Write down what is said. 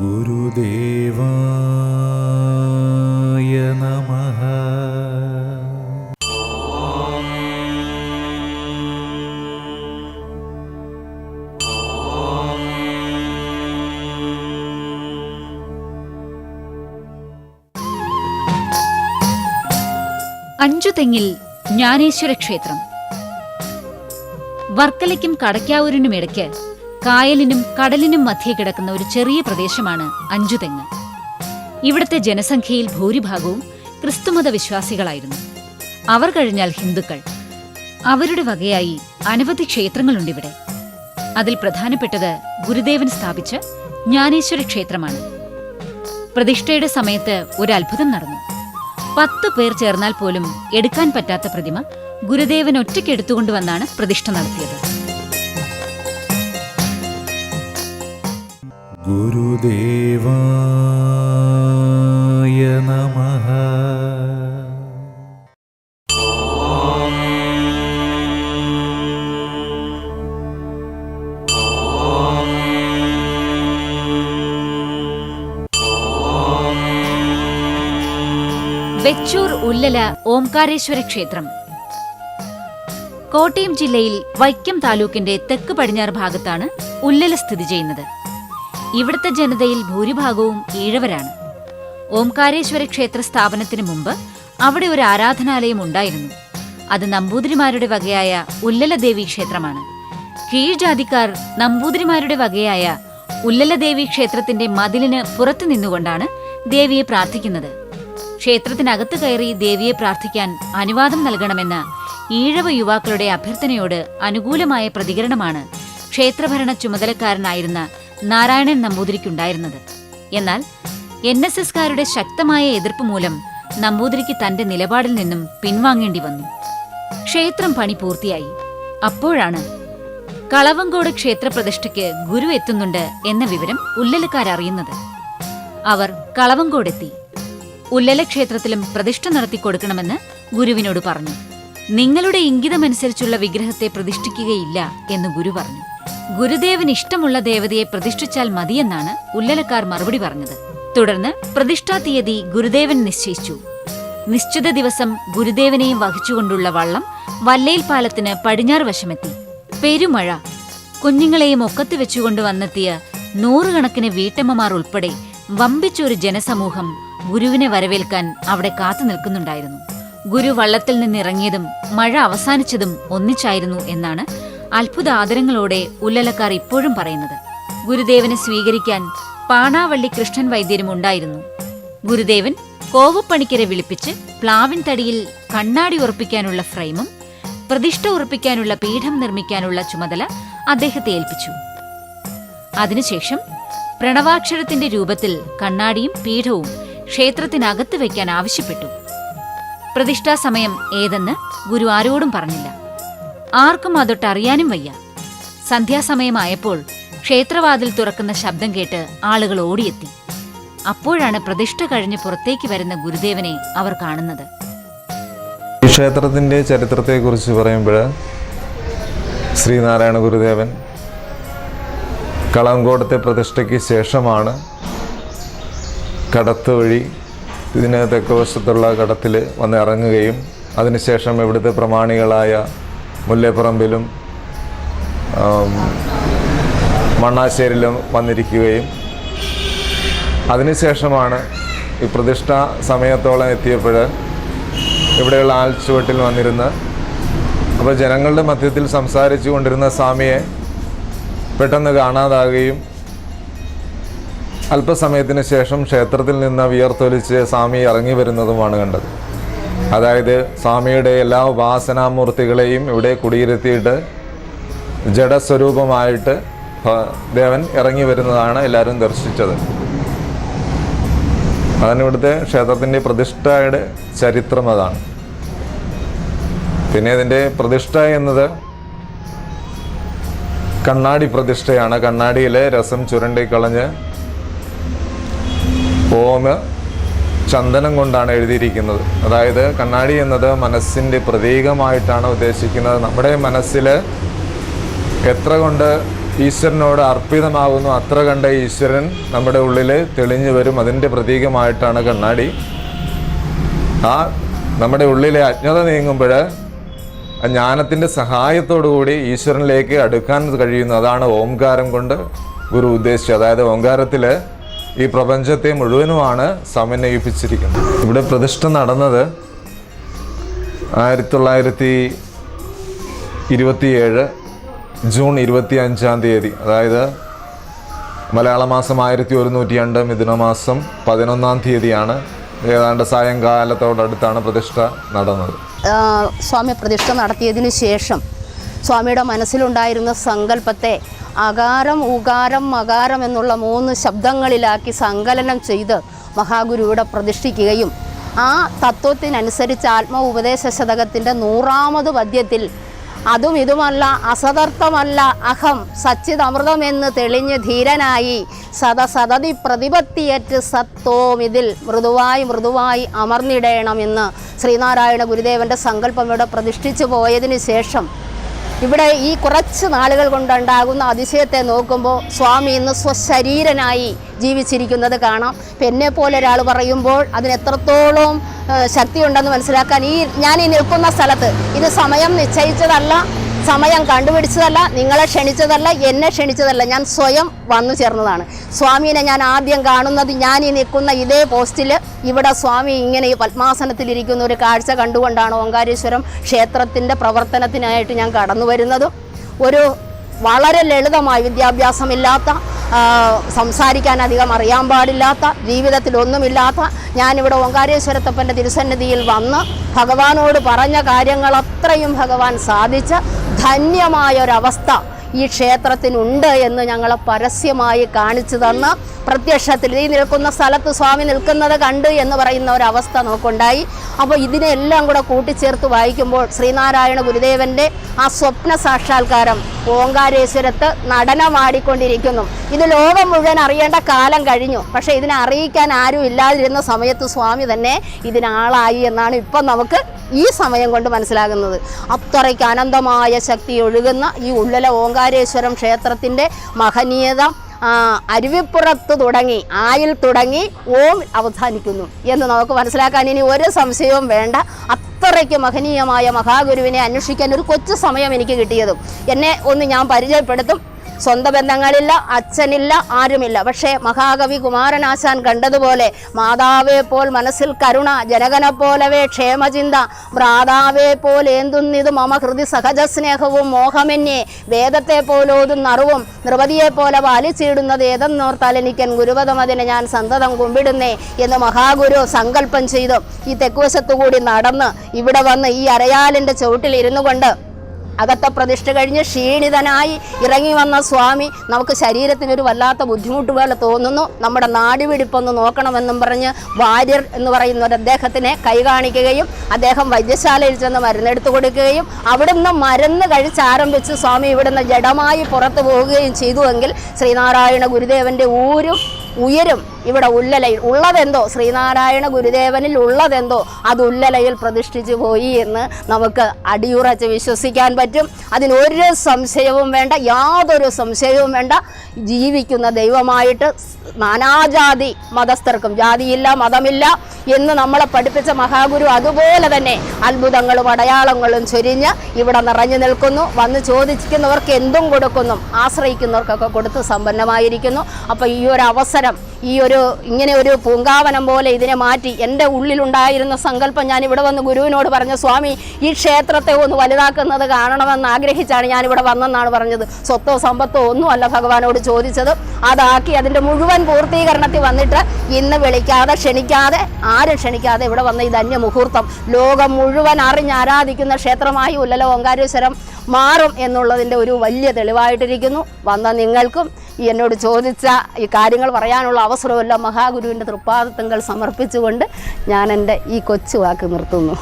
ഗുരുദേവായ നമഃ. അഞ്ചുതെങ്ങിൽ ജ്ഞാനേശ്വര ക്ഷേത്രം. വർക്കലയ്ക്കും കടയ്ക്കാവൂരിനും ഇടയ്ക്ക് കായലിനും കടലിനും മധ്യേ കിടക്കുന്ന ഒരു ചെറിയ പ്രദേശമാണ് അഞ്ചുതെങ്ങ്. ഇവിടുത്തെ ജനസംഖ്യയിൽ ഭൂരിഭാഗവും ക്രിസ്തുമത വിശ്വാസികളായിരുന്നു. അവർ കഴിഞ്ഞാൽ ഹിന്ദുക്കൾ. അവരുടെ വകയായി അനവധി ക്ഷേത്രങ്ങളുണ്ട് ഇവിടെ. അതിൽ പ്രധാനപ്പെട്ടത് ഗുരുദേവൻ സ്ഥാപിച്ച ജ്ഞാനേശ്വര ക്ഷേത്രമാണ്. പ്രതിഷ്ഠയുടെ സമയത്ത് ഒരു അത്ഭുതം നടന്നു. പത്ത് പേർ ചേർന്നാൽ പോലും എടുക്കാൻ പറ്റാത്ത പ്രതിമ ഗുരുദേവൻ ഒറ്റയ്ക്ക് എടുത്തുകൊണ്ടുവന്നാണ് പ്രതിഷ്ഠ നടത്തിയത്. ഗുരുദേവായ നമഃ. വെച്ചൂർ ഉല്ലല ഓംകാരേശ്വര ക്ഷേത്രം. കോട്ടയം ജില്ലയിൽ വൈക്കം താലൂക്കിന്റെ തെക്ക് പടിഞ്ഞാറ് ഭാഗത്താണ് ഉല്ലല സ്ഥിതി ചെയ്യുന്നത്. ഇവിടുത്തെ ജനതയിൽ ഭൂരിഭാഗവും ഈഴവരാണ്. ഓംകാരേശ്വര ക്ഷേത്ര സ്ഥാപനത്തിന് മുമ്പ് അവിടെ ഒരു ആരാധനാലയം ഉണ്ടായിരുന്നു. അത് നമ്പൂതിരിമാരുടെ വകയായ ഉല്ലലദേവി ക്ഷേത്രമാണ്. കീഴ്ജാതിക്കാർ നമ്പൂതിരിമാരുടെ വകയായ ഉല്ലലദേവി ക്ഷേത്രത്തിന്റെ മതിലിന് പുറത്തു നിന്നുകൊണ്ടാണ് ദേവിയെ പ്രാർത്ഥിക്കുന്നത്. ക്ഷേത്രത്തിനകത്ത് കയറി ദേവിയെ പ്രാർത്ഥിക്കാൻ അനുവാദം നൽകണമെന്ന ഈഴവ യുവാക്കളുടെ അഭ്യർത്ഥനയോട് അനുകൂലമായ പ്രതികരണമാണ് ക്ഷേത്രഭരണ ചുമതലക്കാരനായിരുന്ന നാരായണൻ നമ്പൂതിരിക്കുണ്ടായിരുന്നത്. എന്നാൽ എൻ എസ് എസ്കാരുടെ ശക്തമായ എതിർപ്പ് മൂലം നമ്പൂതിരിക്ക് തന്റെ നിലപാടിൽ നിന്നും പിൻവാങ്ങേണ്ടി വന്നു. ക്ഷേത്രം പണി പൂർത്തിയായി. അപ്പോഴാണ് കളവങ്കോട് ക്ഷേത്രപ്രതിഷ്ഠയ്ക്ക് ഗുരു എത്തുന്നുണ്ട് എന്ന വിവരം ഉല്ലലക്കാരറിയുന്നത്. അവർ കളവങ്കോടെത്തി. ഉല്ലല ക്ഷേത്രത്തിലും പ്രതിഷ്ഠ നടത്തി കൊടുക്കണമെന്ന് ഗുരുവിനോട് പറഞ്ഞു. നിങ്ങളുടെ ഇംഗിതമനുസരിച്ചുള്ള വിഗ്രഹത്തെ പ്രതിഷ്ഠിക്കുകയില്ല എന്ന് ഗുരു പറഞ്ഞു. ഗുരുദേവന് ഇഷ്ടമുള്ള ദേവതയെ പ്രതിഷ്ഠിച്ചാൽ മതിയെന്നാണ് ഉല്ലലക്കാർ മറുപടി പറഞ്ഞത്. തുടർന്ന് പ്രതിഷ്ഠാ തീയതി ഗുരുദേവൻ നിശ്ചയിച്ചു. നിശ്ചിത ദിവസം ഗുരുദേവനെയും വഹിച്ചുകൊണ്ടുള്ള വള്ളം വല്ലയിൽ പാലത്തിന് പടിഞ്ഞാറ് വശമെത്തി. പെരുമഴ. കുഞ്ഞുങ്ങളെയും ഒക്കത്ത് വെച്ചുകൊണ്ട് വന്നെത്തിയ നൂറുകണക്കിന് വീട്ടമ്മമാർ ഉൾപ്പെടെ വമ്പിച്ചൊരു ജനസമൂഹം ഗുരുവിനെ വരവേൽക്കാൻ അവിടെ കാത്തു നിൽക്കുന്നുണ്ടായിരുന്നു. ഗുരു വള്ളത്തിൽ നിന്നിറങ്ങിയതും മഴ അവസാനിച്ചതും ഒന്നിച്ചായിരുന്നു എന്നാണ് അത്ഭുത ആദരങ്ങളോടെ ഉല്ലലക്കാർ ഇപ്പോഴും പറയുന്നത് ഗുരുദേവനെ സ്വീകരിക്കാൻ പാണാവള്ളി കൃഷ്ണൻ വൈദ്യരും ഉണ്ടായിരുന്നു. ഗുരുദേവൻ കോവപ്പണിക്കരെ വിളിപ്പിച്ച് പ്ലാവിൻ തടിയിൽ കണ്ണാടി ഉറപ്പിക്കാനുള്ള ഫ്രെയിമും പ്രതിഷ്ഠ ഉറപ്പിക്കാനുള്ള പീഠം നിർമ്മിക്കാനുള്ള ചുമതല അദ്ദേഹത്തെ ഏൽപ്പിച്ചു. അതിനുശേഷം പ്രണവാക്ഷരത്തിന്റെ രൂപത്തിൽ കണ്ണാടിയും പീഠവും ക്ഷേത്രത്തിനകത്ത് വയ്ക്കാൻ ആവശ്യപ്പെട്ടു. പ്രതിഷ്ഠാ സമയം ഏതെന്ന് ഗുരു ആരോടും പറഞ്ഞില്ല. ആർക്കും അതൊട്ടറിയാനും വയ്യ. സന്ധ്യാസമയമായപ്പോൾ ക്ഷേത്രവാതിൽ തുറക്കുന്ന ശബ്ദം കേട്ട് ആളുകൾ ഓടിയെത്തി. അപ്പോഴാണ് പ്രതിഷ്ഠ കഴിഞ്ഞ് പുറത്തേക്ക് വരുന്ന ഗുരുദേവനെ അവർ കാണുന്നത്. ഈ ക്ഷേത്രത്തിന്റെ ചരിത്രത്തെക്കുറിച്ച് പറയുമ്പോൾ ശ്രീനാരായണ ഗുരുദേവൻ കളങ്കോടത്തെ പ്രതിഷ്ഠയ്ക്ക് ശേഷമാണ് കടത്ത് വഴി ഇതിന് തെക്ക് വശത്തുള്ള കടത്തിൽ വന്ന് ഇറങ്ങുകയും അതിനുശേഷം ഇവിടുത്തെ പ്രമാണികളായ മുല്ലേപ്പറമ്പിലും മണ്ണാശ്ശേരിയിലും വന്നിരിക്കുകയും അതിനുശേഷമാണ് ഈ പ്രതിഷ്ഠ സമയത്തോളം എത്തിയപ്പോൾ ഇവിടെയുള്ള ആൽച്ചുവട്ടിൽ വന്നിരുന്ന് അപ്പോൾ ജനങ്ങളുടെ മധ്യത്തിൽ സംസാരിച്ചു കൊണ്ടിരുന്ന സ്വാമിയെ പെട്ടെന്ന് കാണാതാകുകയും അല്പസമയത്തിന് ശേഷം ക്ഷേത്രത്തിൽ നിന്ന് വിയർത്തൊലിച്ച് സ്വാമി ഇറങ്ങി വരുന്നതുമാണ് കണ്ടത്. അതായത് സ്വാമിയുടെ എല്ലാ ഉപാസനാമൂർത്തികളെയും ഇവിടെ കുടിയിരുത്തിയിട്ട് ജഡസ്വരൂപമായിട്ട് ദേവൻ ഇറങ്ങി വരുന്നതാണ് എല്ലാവരും ദർശിച്ചത്. അതാണ് ക്ഷേത്രത്തിന്റെ പ്രതിഷ്ഠയുടെ ചരിത്രം അതാണ്. പിന്നെ ഇതിന്റെ പ്രതിഷ്ഠ എന്നത് കണ്ണാടി പ്രതിഷ്ഠയാണ്. കണ്ണാടിയിലെ രസം ചുരണ്ടി കളഞ്ഞ് പോന്ന് ചന്ദനം കൊണ്ടാണ് എഴുതിയിരിക്കുന്നത്. അതായത് കണ്ണാടി എന്നത് മനസ്സിന്റെ പ്രതീകമായിട്ടാണ് ഉദ്ദേശിക്കുന്നത്. നമ്മുടെ മനസ്സിൽ എത്ര കൊണ്ട് ഈശ്വരനോട് അർപ്പിതമാകുന്നു അത്ര കണ്ട ഈശ്വരൻ നമ്മുടെ ഉള്ളിൽ തെളിഞ്ഞു വരും. അതിന്റെ പ്രതീകമായിട്ടാണ് കണ്ണാടി. ആ നമ്മുടെ ഉള്ളിലെ അജ്ഞത നീങ്ങുമ്പോൾ ജ്ഞാനത്തിന്റെ സഹായത്തോടുകൂടി ഈശ്വരനിലേക്ക് അടുക്കാൻ കഴിയുന്നു. അതാണ് ഓംകാരം കൊണ്ട് ഗുരു ഉദ്ദേശിച്ചത്. അതായത് ഓംകാരത്തിൽ ഈ പ്രപഞ്ചത്തെ മുഴുവനുമാണ് സമന്വയിപ്പിച്ചിരിക്കുന്നത്. ഇവിടെ പ്രതിഷ്ഠ നടന്നത് ആയിരത്തി തൊള്ളായിരത്തി ഇരുപത്തിയേഴ് ജൂൺ ഇരുപത്തി അഞ്ചാം തീയതി. അതായത് മലയാള മാസം ആയിരത്തി ഒരുന്നൂറ്റി രണ്ട് മിഥുനമാസം പതിനൊന്നാം തീയതിയാണ് ഏതാണ്ട് സായങ്കാലത്തോടടുത്താണ് പ്രതിഷ്ഠ നടന്നത്. സ്വാമി പ്രതിഷ്ഠ നടത്തിയതിന് ശേഷം സ്വാമിയുടെ മനസ്സിലുണ്ടായിരുന്ന സങ്കല്പത്തെ അകാരം ഉകാരം മകാരം എന്നുള്ള മൂന്ന് ശബ്ദങ്ങളിലാക്കി സങ്കലനം ചെയ്ത് മഹാഗുരു ഇവിടെ പ്രതിഷ്ഠിക്കുകയും ആ തത്വത്തിനനുസരിച്ച് ആത്മ ഉപദേശ ശതകത്തിന്റെ നൂറാമത് പദ്യത്തിൽ അതും ഇതുമല്ല അസതർത്ഥമല്ല അഹം സച്ചിതമൃതമെന്ന് തെളിഞ്ഞ് ധീരനായി സദസതതി പ്രതിപത്തിയേറ്റ് സത്വം ഇതിൽ മൃദുവായി മൃദുവായി അമർന്നിടേണമെന്ന് ശ്രീനാരായണ ഗുരുദേവന്റെ സങ്കല്പം ഇവിടെ പ്രതിഷ്ഠിച്ചു പോയതിനു ശേഷം ഇവിടെ ഈ കുറച്ച് നാളുകൾ കൊണ്ടുണ്ടാകുന്ന അതിശയത്തെ നോക്കുമ്പോൾ സ്വാമി ഇന്ന് സ്വശരീരനായി ജീവിച്ചിരിക്കുന്നത് കാണാം. പിന്നെ പോലെ ഒരാൾ പറയുമ്പോൾ അതിന് എത്രത്തോളം ശക്തിയുണ്ടെന്ന് മനസ്സിലാക്കാൻ ഈ ഞാൻ ഈ നിൽക്കുന്ന സ്ഥലത്ത് ഇത് സമയം നിശ്ചയിച്ചതല്ല. സമയം കണ്ടുപിടിച്ചതല്ല നിങ്ങളെ ക്ഷണിച്ചതല്ല എന്നെ ക്ഷണിച്ചതല്ല. ഞാൻ സ്വയം വന്നു ചേർന്നതാണ്. സ്വാമീനെ ഞാൻ ആദ്യം കാണുന്നത് ഞാൻ ഈ നിൽക്കുന്ന ഇതേ പോസ്റ്റിൽ ഇവിടെ സ്വാമി ഇങ്ങനെ ഈ പത്മാസനത്തിലിരിക്കുന്ന ഒരു കാഴ്ച കണ്ടുകൊണ്ടാണ് ഓങ്കാരേശ്വരം ക്ഷേത്രത്തിന്റെ പ്രവർത്തനത്തിനായിട്ട് ഞാൻ കടന്നു വരുന്നതും. ഒരു വളരെ ലളിതമായ വിദ്യാഭ്യാസമില്ലാത്ത സംസാരിക്കാൻ അധികം അറിയാൻ പാടില്ലാത്ത ജീവിതത്തിൽ ഒന്നുമില്ലാത്ത ഞാനിവിടെ ഓങ്കാരേശ്വരത്തപ്പന്റെ തിരുസന്നിധിയിൽ വന്ന് ഭഗവാനോട് പറഞ്ഞ കാര്യങ്ങൾ അത്രയും ഭഗവാൻ സാധിച്ച് ധന്യമായ ഒരവസ്ഥ ഈ ക്ഷേത്രത്തിനുണ്ട് എന്ന് ഞങ്ങളെ പരസ്യമായി കാണിച്ചു തന്ന് പ്രത്യക്ഷത്തിൽ ഈ നിൽക്കുന്ന സ്ഥലത്ത് സ്വാമി നിൽക്കുന്നത് കണ്ട് എന്ന് പറയുന്ന ഒരവസ്ഥ നമുക്കുണ്ടായി. അപ്പോൾ ഇതിനെല്ലാം കൂടെ കൂട്ടിച്ചേർത്ത് വായിക്കുമ്പോൾ ശ്രീനാരായണ ഗുരുദേവന്റെ ആ സ്വപ്ന സാക്ഷാത്കാരം ഓങ്കാരേശ്വരത്ത് നടനമാടിക്കൊണ്ടിരിക്കുന്നു. ഇത് ലോകം മുഴുവൻ അറിയേണ്ട കാലം കഴിഞ്ഞു. പക്ഷേ ഇതിനെ അറിയിക്കാൻ ആരും ഇല്ലാതിരുന്ന സമയത്ത് സ്വാമി തന്നെ ഇതിനാളായി എന്നാണ് ഇപ്പം നമുക്ക് ഈ സമയം കൊണ്ട് മനസ്സിലാകുന്നത്. അത്രയ്ക്ക് അനന്തമായ ശക്തി ഒഴുകുന്ന ഈ ഉള്ളല ഓങ്കാരേശ്വരം ക്ഷേത്രത്തിന്റെ മഹനീയത അരുവിപ്പുറത്ത് തുടങ്ങി ആയിൽ തുടങ്ങി ഓം അവസാനിക്കുന്നു എന്ന് നമുക്ക് മനസ്സിലാക്കാൻ ഇനി ഒരു സംശയവും വേണ്ട. അത്രയ്ക്ക് മഹനീയമായ മഹാഗുരുവിനെ അന്വേഷിക്കാൻ ഒരു കൊച്ചു സമയം എനിക്ക് കിട്ടിയതും. എന്നെ ഒന്ന് ഞാൻ പരിചയപ്പെടുത്തും. സ്വന്തം ബന്ധങ്ങളില്ല അച്ഛനില്ല ആരുമില്ല. പക്ഷേ മഹാകവി കുമാരനാശാൻ കണ്ടതുപോലെ മാതാവേ പോൽ മനസ്സിൽ കരുണ ജനകനെ പോലവേ ക്ഷേമചിന്ത ഭ്രാതാവേ പോൽ ഏന്തുന്നിത് മമ ഹൃദി സഹജ സ്നേഹവും മോഹമെന്നെ വേദത്തെ പോലോതും നറുവും നൃപതിയെ പോലെ വാലിച്ചിടുന്നത് ഏതെന്നോർത്താൽ എനിക്കൻ ഗുരുപദമതിനെ ഞാൻ സന്തതം കുമ്പിടുന്നേ എന്ന് മഹാഗുരു സങ്കല്പം ചെയ്തു. ഈ തെക്കുവശത്തുകൂടി നടന്ന് ഇവിടെ വന്ന് ഈ അരയാലിന്റെ ചുവട്ടിൽ ഇരുന്നു കൊണ്ട് അകത്തെ പ്രതിഷ്ഠ കഴിഞ്ഞ് ക്ഷീണിതനായി ഇറങ്ങി വന്ന സ്വാമി നമുക്ക് ശരീരത്തിനൊരു വല്ലാത്ത ബുദ്ധിമുട്ട് പോലെ തോന്നുന്നു. നമ്മുടെ നാടുപിടിപ്പൊന്ന് നോക്കണമെന്നും പറഞ്ഞ് വാര്യർ എന്ന് പറയുന്ന ഒരു അദ്ദേഹത്തിനെ കൈ കാണിക്കുകയും അദ്ദേഹം വൈദ്യശാലയിൽ ചെന്ന് മരുന്നെടുത്ത് കൊടുക്കുകയും അവിടുന്ന് മരുന്ന് കഴിച്ചാരംഭിച്ച് സ്വാമി ഇവിടുന്ന് ജഡമായി പുറത്തു പോവുകയും ചെയ്തുവെങ്കിൽ ശ്രീനാരായണ ഗുരുദേവന്റെ ഊരും ഉയരും ഇവിടെ ഉല്ലലയിൽ ഉള്ളതെന്തോ? ശ്രീനാരായണ ഗുരുദേവനിൽ ഉള്ളതെന്തോ? അത് ഉല്ലലയിൽ പ്രതിഷ്ഠിച്ചു പോയി എന്ന് നമുക്ക് അടിയുറച്ച് വിശ്വസിക്കാൻ പറ്റും. അതിനൊരു സംശയവും വേണ്ട യാതൊരു സംശയവും വേണ്ട. ജീവിക്കുന്ന ദൈവമായിട്ട് നാനാജാതി മതസ്ഥർക്കും ജാതിയില്ല മതമില്ല എന്ന് നമ്മളെ പഠിപ്പിച്ച മഹാഗുരു അതുപോലെ തന്നെ അത്ഭുതങ്ങളും അടയാളങ്ങളും ചൊരിഞ്ഞ് ഇവിടെ നിറഞ്ഞു നിൽക്കുന്നു. വന്ന് ചോദിക്കുന്നവർക്ക് എന്തും കൊടുക്കുന്നു. ആശ്രയിക്കുന്നവർക്കൊക്കെ കൊടുത്ത് സമ്പന്നമായിരിക്കുന്നു. അപ്പോൾ ഈ ഒരു അവസരം ഈ ഒരു ഇങ്ങനെ ഒരു പൂങ്കാവനം പോലെ ഇതിനെ മാറ്റി എന്റെ ഉള്ളിലുണ്ടായിരുന്ന സങ്കല്പം ഞാൻ ഇവിടെ വന്ന് ഗുരുവിനോട് പറഞ്ഞു സ്വാമി ഈ ക്ഷേത്രത്തെ ഒന്ന് വലുതാക്കുന്നത് കാണണമെന്ന് ആഗ്രഹിച്ചാണ് ഞാൻ ഞാനിവിടെ വന്നെന്നാണ് പറഞ്ഞത്. സ്വത്തോ സമ്പത്തോ ഒന്നുമല്ല ഭഗവാനോട് ചോദിച്ചത്. അതാക്കി അതിന്റെ മുഴുവൻ പൂർത്തീകരണത്തിൽ വന്നിട്ട് ഇന്ന് വിളിക്കാതെ ക്ഷണിക്കാതെ ആരും ക്ഷണിക്കാതെ ഇവിടെ വന്ന ഈ ധന്യ മുഹൂർത്തം ലോകം മുഴുവൻ അറിഞ്ഞ് ആരാധിക്കുന്ന ക്ഷേത്രമായി ഉല്ലല ഓങ്കാരേശ്വരം. മാറും എന്നുള്ളതിന്റെ ഒരു വലിയ തെളിവായിട്ടിരിക്കുന്നു. വന്ന നിങ്ങൾക്കും എന്നോട് ചോദിച്ച ഈ കാര്യങ്ങൾ പറയാനുള്ള അവസരമെല്ലാം മഹാഗുരുവിന്റെ തൃപ്പാദത്തങ്ങൾ സമർപ്പിച്ചുകൊണ്ട് ഞാൻ എന്റെ ഈ കൊച്ചു വാക്ക് നിർത്തുന്നു.